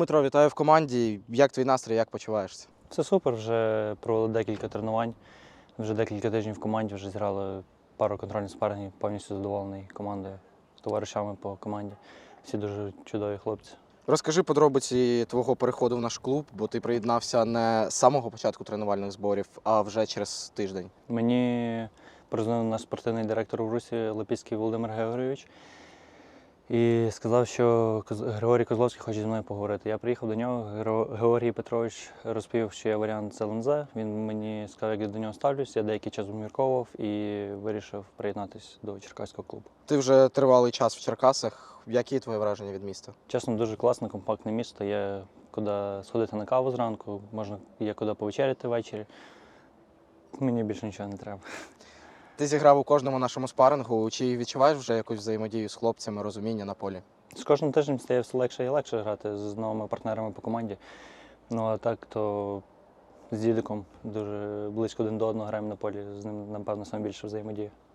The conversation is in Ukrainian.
Дмитро, вітаю в команді. Як твій настрій, як почуваєшся? Все супер, вже провели декілька тренувань, вже декілька тижнів в команді, вже зіграли пару контрольних спарингів, повністю задоволений командою, товаришами по команді. Всі дуже чудові хлопці. Розкажи подробиці твого переходу в наш клуб, бо ти приєднався не з самого початку тренувальних зборів, а вже через тиждень. Мені позвонив наш спортивний директор у Русі Лепіцький Володимир Георгійович і сказав, що Григорій Козловський хоче зі мною поговорити. Я приїхав до нього, Георгій Петрович розповів, що є варіант з ЛНЗ. Він мені сказав, як я до нього ставлюсь. Я деякий час обмірковував і вирішив приєднатися до Черкаського клубу. Ти вже тривалий час в Черкасах. Які твої враження від міста? Чесно, дуже класне, компактне місто. Є куди сходити на каву зранку, можна є куди повечеряти ввечері. Мені більше нічого не треба. Ти зіграв у кожному нашому спарингу. Чи відчуваєш вже якусь взаємодію з хлопцями, розуміння на полі? З кожним тижнем стає все легше і легше грати з новими партнерами по команді. Ну а так, то з дідиком дуже близько один до одного граємо на полі. З ним, напевно, найбільше взаємодія.